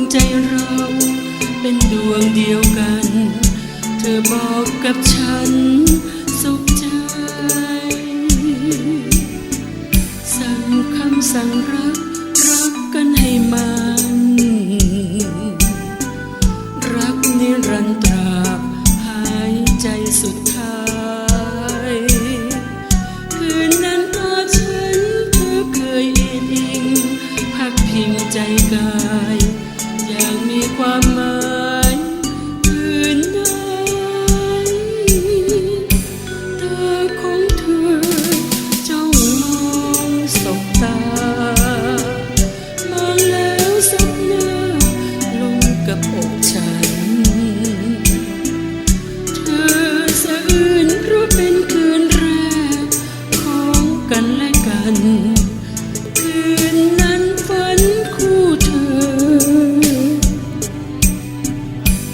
งใจเราเป็นดวงเดียวกัน เธอบอกกับฉัน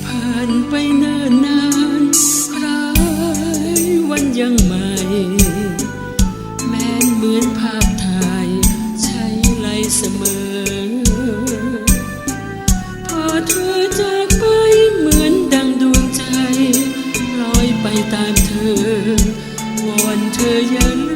ผ่านไปเนิ่นนานคล้ายวันยังใหม่ แม้นเหมือนภาพถ่ายใช้ไหลเสมอ พอเธอจากไปเหมือนดังดวงใจลอยไปตามเธอ วอนเธออย่าลื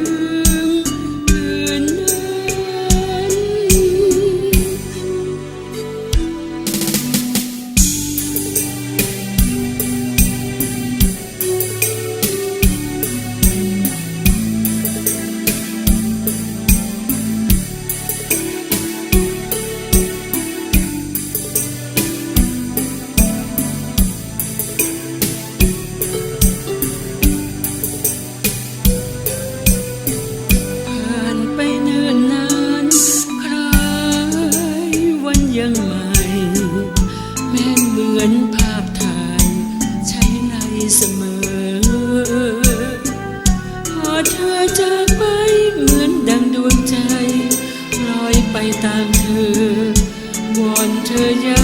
มือนภาพถ่ายใช้ในเสมอ พอเธอจากไปเหมือนดังดวงใจลอยไปตามเธอวอนเธออย่า